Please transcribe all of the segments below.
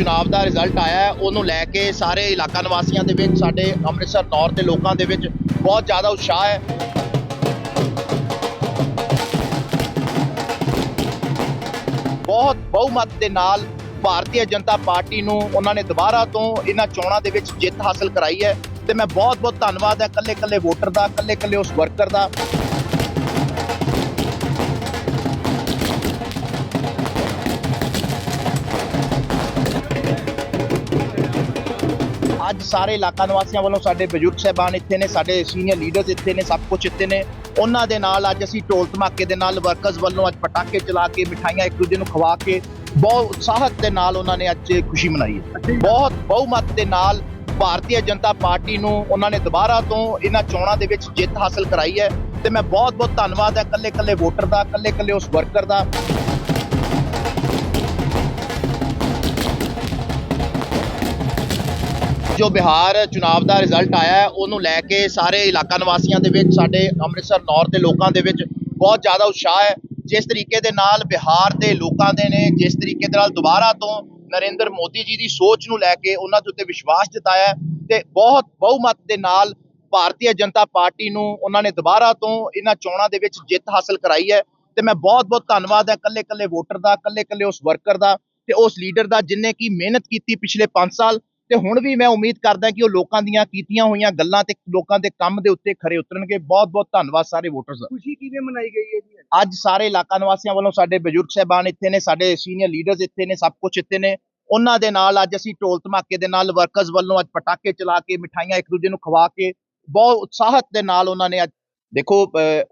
ਚੁਣਾਵ ਦਾ ਰਿਜ਼ਲਟ ਆਇਆ ਹੈ, ਉਹਨੂੰ ਲੈ ਕੇ ਸਾਰੇ ਇਲਾਕਾ ਨਿਵਾਸੀਆਂ ਦੇ ਵਿੱਚ, ਸਾਡੇ ਅੰਮ੍ਰਿਤਸਰ ਨੌਰ ਦੇ ਲੋਕਾਂ ਦੇ ਵਿੱਚ ਬਹੁਤ ਜ਼ਿਆਦਾ ਉਤਸ਼ਾਹ ਹੈ। ਬਹੁਤ ਬਹੁਮਤ ਦੇ ਨਾਲ ਭਾਰਤੀ ਜਨਤਾ ਪਾਰਟੀ ਨੂੰ ਉਹਨਾਂ ਨੇ ਦੁਬਾਰਾ ਤੋਂ ਇਹਨਾਂ ਚੋਣਾਂ ਦੇ ਵਿੱਚ ਜਿੱਤ ਹਾਸਲ ਕਰਾਈ ਹੈ ਤੇ ਮੈਂ ਬਹੁਤ ਬਹੁਤ ਧੰਨਵਾਦ ਹੈ ਕੱਲੇ ਕੱਲੇ ਵੋਟਰ ਦਾ ਕੱਲੇ ਕੱਲੇ ਉਸ ਵਰਕਰ ਦਾ। ਅੱਜ ਸਾਰੇ ਇਲਾਕਾ ਨਿਵਾਸੀਆਂ ਵੱਲੋਂ ਸਾਡੇ ਬਜ਼ੁਰਗ ਸਹਿਬਾਨ ਇੱਥੇ ਨੇ ਸਾਡੇ ਸੀਨੀਅਰ ਲੀਡਰਸ ਇੱਥੇ ਨੇ ਸਭ ਕੁਝ ਇੱਥੇ ਨੇ। ਉਹਨਾਂ ਦੇ ਨਾਲ ਅੱਜ ਅਸੀਂ ਢੋਲ ਧਮਾਕੇ ਦੇ ਨਾਲ ਵਰਕਰਸ ਵੱਲੋਂ ਅੱਜ ਪਟਾਕੇ ਚਲਾ ਕੇ ਮਿਠਾਈਆਂ ਇੱਕ ਦੂਜੇ ਨੂੰ ਖਵਾ ਕੇ ਬਹੁਤ ਉਤਸ਼ਾਹਤ ਦੇ ਨਾਲ ਉਹਨਾਂ ਨੇ ਅੱਜ ਖੁਸ਼ੀ ਮਨਾਈ ਹੈ। ਬਹੁਤ ਬਹੁਮਤ ਦੇ ਨਾਲ ਭਾਰਤੀ ਜਨਤਾ ਪਾਰਟੀ ਨੂੰ ਉਹਨਾਂ ਨੇ ਦੁਬਾਰਾ ਤੋਂ ਇਹਨਾਂ ਚੋਣਾਂ ਦੇ ਵਿੱਚ ਜਿੱਤ ਹਾਸਲ ਕਰਾਈ ਹੈ। ਤੇ ਮੈਂ ਬਹੁਤ ਬਹੁਤ ਧੰਨਵਾਦ ਹੈ ਕੱਲੇ ਕੱਲੇ ਵੋਟਰ ਦਾ ਕੱਲੇ ਕੱਲੇ ਉਸ ਵਰਕਰ ਦਾ। ਜੋ ਬਿਹਾਰ ਚੁਣਾਵ ਦਾ ਰਿਜ਼ਲਟ ਆਇਆ ਹੈ, ਉਹਨੂੰ ਲੈ ਕੇ ਸਾਰੇ ਇਲਾਕਾ ਨਿਵਾਸੀਆਂ ਦੇ ਵਿੱਚ, ਸਾਡੇ ਅੰਮ੍ਰਿਤਸਰ ਨੌਰ ਦੇ ਲੋਕਾਂ ਦੇ ਵਿੱਚ ਬਹੁਤ ਜ਼ਿਆਦਾ ਉਤਸ਼ਾਹ ਹੈ। ਜਿਸ ਤਰੀਕੇ ਦੇ ਨਾਲ ਬਿਹਾਰ ਦੇ ਲੋਕਾਂ ਦੇ ਨੇ, ਜਿਸ ਤਰੀਕੇ ਦੇ ਨਾਲ ਦੁਬਾਰਾ ਤੋਂ ਨਰਿੰਦਰ ਮੋਦੀ ਜੀ ਦੀ ਸੋਚ ਨੂੰ ਲੈ ਕੇ ਉਹਨਾਂ ਦੇ ਉੱਤੇ ਵਿਸ਼ਵਾਸ ਜਤਾਇਆ ਹੈ ਤੇ ਬਹੁਤ ਬਹੁਮਤ ਦੇ ਨਾਲ ਭਾਰਤੀ ਜਨਤਾ ਪਾਰਟੀ ਨੂੰ ਉਹਨਾਂ ਨੇ ਦੁਬਾਰਾ ਤੋਂ ਇਹਨਾਂ ਚੋਣਾਂ ਦੇ ਵਿੱਚ ਜਿੱਤ ਹਾਸਲ ਕਰਾਈ ਹੈ। ਤੇ ਮੈਂ ਬਹੁਤ ਬਹੁਤ ਧੰਨਵਾਦ ਹੈ ਕੱਲੇ ਕੱਲੇ ਵੋਟਰ ਦਾ ਕੱਲੇ ਕੱਲੇ ਉਸ ਵਰਕਰ ਦਾ ਤੇ ਉਸ ਲੀਡਰ ਦਾ ਜਿਨੇ ਕੀ ਮਿਹਨਤ ਕੀਤੀ ਪਿਛਲੇ 5 ਸਾਲ ਤੇ ਹੁਣ ਵੀ ਮੈਂ ਉਮੀਦ ਕਰਦਾ ਕਿ ਉਹ ਲੋਕਾਂ ਦੀਆਂ ਕੀਤੀਆਂ ਹੋਈਆਂ ਗੱਲਾਂ ਤੇ ਲੋਕਾਂ ਦੇ ਕੰਮ ਦੇ ਉੱਤੇ ਖਰੇ ਉਤਰਨਗੇ। ਬਹੁਤ ਬਹੁਤ ਧੰਨਵਾਦ ਸਾਰੇ ਵੋਟਰਸ ਦਾ। ਖੁਸ਼ੀ ਕਿਵੇਂ ਮਨਾਈ ਗਈ ਹੈ ਜੀ ਅੱਜ? ਸਾਰੇ ਇਲਾਕਾ ਨਿਵਾਸੀਆਂ ਵੱਲੋਂ ਸਾਡੇ ਬਜ਼ੁਰਗ ਸਹਿਬਾਨ ਇੱਥੇ ਨੇ ਸਾਡੇ ਸੀਨੀਅਰ ਲੀਡਰਸ ਇੱਥੇ ਨੇ ਸਭ ਕੁਝ ਇੱਥੇ ਨੇ। ਉਹਨਾਂ ਦੇ ਨਾਲ ਅੱਜ ਅਸੀਂ ਢੋਲ ਧਮਾਕੇ ਦੇ ਨਾਲ ਵਰਕਰਸ ਵੱਲੋਂ ਅੱਜ ਪਟਾਕੇ ਚਲਾ ਕੇ ਮਿਠਾਈਆਂ ਇੱਕ ਦੂਜੇ ਨੂੰ ਖਵਾ ਕੇ ਬਹੁਤ ਉਤਸ਼ਾਹਤ ਦੇ ਨਾਲ ਉਹਨਾਂ ਨੇ ਅੱਜ ਦੇਖੋ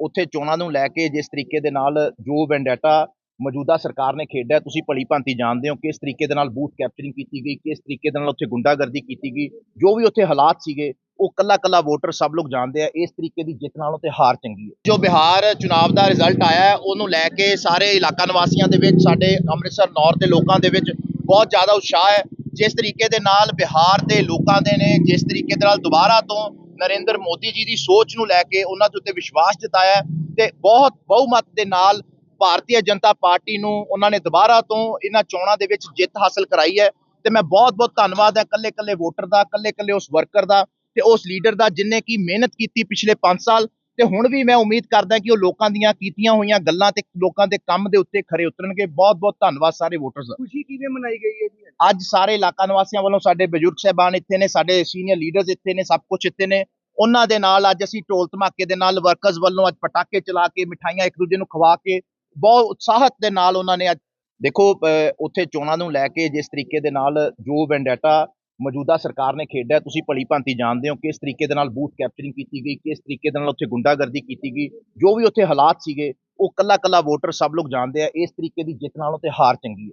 ਉੱਥੇ ਚੋਣਾਂ ਨੂੰ ਲੈ ਕੇ ਜਿਸ ਤਰੀਕੇ ਦੇ ਨਾਲ ਜੋ ਵੈਂਡੇਟਾ ਮੌਜੂਦਾ ਸਰਕਾਰ ਨੇ ਖੇਡਿਆ ਤੁਸੀਂ ਭਲੀ ਭਾਂਤੀ ਜਾਣਦੇ ਹੋ ਕਿਸ ਤਰੀਕੇ ਦੇ ਨਾਲ ਬੂਥ ਕੈਪਚਰਿੰਗ ਕੀਤੀ ਗਈ, ਕਿਸ ਤਰੀਕੇ ਦੇ ਨਾਲ ਉੱਥੇ ਗੁੰਡਾਗਰਦੀ ਕੀਤੀ ਗਈ, ਜੋ ਵੀ ਉੱਥੇ ਹਾਲਾਤ ਸੀਗੇ, ਉਹ ਕੱਲਾ ਕੱਲਾ ਵੋਟਰ ਸਭ ਲੋਕ ਜਾਣਦੇ ਆ, ਇਸ ਤਰੀਕੇ ਦੀ ਜਿੱਤ ਨਾਲੋਂ ਤੇ ਹਾਰ ਚੰਗੀ ਹੈ। ਜੋ ਬਿਹਾਰ ਚੁਣਾਵ ਦਾ ਰਿਜ਼ਲਟ ਆਇਆ ਉਹਨੂੰ ਲੈ ਕੇ ਸਾਰੇ ਇਲਾਕਾ ਨਿਵਾਸੀਆਂ ਦੇ ਵਿੱਚ, ਸਾਡੇ ਅੰਮ੍ਰਿਤਸਰ ਨੌਰ ਦੇ ਲੋਕਾਂ ਦੇ ਵਿੱਚ ਬਹੁਤ ਜ਼ਿਆਦਾ ਉਤਸ਼ਾਹ ਹੈ। ਜਿਸ ਤਰੀਕੇ ਦੇ ਨਾਲ ਬਿਹਾਰ ਦੇ ਲੋਕਾਂ ਦੇ ਨੇ, ਜਿਸ ਤਰੀਕੇ ਦੇ ਨਾਲ ਦੁਬਾਰਾ ਤੋਂ ਨਰਿੰਦਰ ਮੋਦੀ ਜੀ ਦੀ ਸੋਚ ਨੂੰ ਲੈ ਕੇ ਉਹਨਾਂ ਦੇ ਉੱਤੇ ਵਿਸ਼ਵਾਸ ਜਤਾਇਆ ਤੇ ਬਹੁਤ ਬਹੁਮਤ ਦੇ ਨਾਲ ਭਾਰਤੀ ਜਨਤਾ ਪਾਰਟੀ ਨੂੰ ਉਹਨਾਂ ਨੇ ਦੁਬਾਰਾ ਤੋਂ ਇਹਨਾਂ ਚੋਣਾਂ ਦੇ ਵਿੱਚ ਜਿੱਤ ਹਾਸਲ ਕਰਾਈ ਹੈ ਤੇ ਮੈਂ ਬਹੁਤ ਬਹੁਤ ਧੰਨਵਾਦ ਹੈ ਕੱਲੇ ਕੱਲੇ ਵੋਟਰ ਦਾ ਕੱਲੇ ਕੱਲੇ ਉਸ ਵਰਕਰ ਦਾ ਤੇ ਉਸ ਲੀਡਰ ਦਾ ਜਿਨੇ ਕੀ ਮਿਹਨਤ ਕੀਤੀ ਪਿਛਲੇ 5 ਸਾਲ ਤੇ ਹੁਣ ਵੀ ਮੈਂ ਉਮੀਦ ਕਰਦਾ ਕਿ ਉਹ ਲੋਕਾਂ ਦੀਆਂ ਕੀਤੀਆਂ ਹੋਈਆਂ ਗੱਲਾਂ ਤੇ ਲੋਕਾਂ ਦੇ ਕੰਮ ਦੇ ਉੱਤੇ ਖਰੇ ਉਤਰਨਗੇ। ਬਹੁਤ ਬਹੁਤ ਧੰਨਵਾਦ ਸਾਰੇ ਵੋਟਰਸ ਦਾ। ਖੁਸ਼ੀ ਕਿਵੇਂ ਮਨਾਈ ਗਈ ਹੈ ਜੀ ਅੱਜ? ਸਾਰੇ ਇਲਾਕਾ ਨਿਵਾਸੀਆਂ ਵੱਲੋਂ ਸਾਡੇ ਬਜ਼ੁਰਗ ਸਹਿਬਾਨ ਇੱਥੇ ਨੇ ਸਾਡੇ ਸੀਨੀਅਰ ਲੀਡਰਸ ਇੱਥੇ ਨੇ ਸਭ ਕੁਝ ਇੱਥੇ ਨੇ। ਉਹਨਾਂ ਦੇ ਨਾਲ ਅੱਜ ਅਸੀਂ ਢੋਲ ਧਮਾਕੇ ਦੇ ਨਾਲ ਵਰਕਰਸ ਵੱਲੋਂ ਅੱਜ ਪਟਾਕੇ ਚਲਾ ਕੇ ਮਿਠਾਈਆਂ ਇੱਕ ਦੂਜੇ ਨੂੰ ਖਵਾ ਕੇ ਬਹੁਤ ਉਤਸ਼ਾਹਤ ਦੇ ਨਾਲ ਉਹਨਾਂ ਨੇ ਅੱਜ, ਦੇਖੋ ਉੱਥੇ ਚੋਣਾਂ ਨੂੰ ਲੈ ਕੇ ਜਿਸ ਤਰੀਕੇ ਦੇ ਨਾਲ ਜੋ ਵੈਂਡੇਟਾ ਮੌਜੂਦਾ ਸਰਕਾਰ ਨੇ ਖੇਡਿਆ, ਤੁਸੀਂ ਭਲੀ ਭਾਂਤੀ ਜਾਣਦੇ ਹੋ ਕਿਸ ਤਰੀਕੇ ਦੇ ਨਾਲ ਬੂਥ ਕੈਪਚਰਿੰਗ ਕੀਤੀ ਗਈ, ਕਿਸ ਤਰੀਕੇ ਦੇ ਨਾਲ ਉੱਥੇ ਗੁੰਡਾਗਰਦੀ ਕੀਤੀ ਗਈ, ਜੋ ਵੀ ਉੱਥੇ ਹਾਲਾਤ ਸੀਗੇ, ਉਹ ਕੱਲਾ ਕੱਲਾ ਵੋਟਰ ਸਭ ਲੋਕ ਜਾਣਦੇ ਆ, ਇਸ ਤਰੀਕੇ ਦੀ ਜਿੱਤ ਨਾਲੋਂ ਤੇ ਹਾਰ ਚੰਗੀ ਹੈ।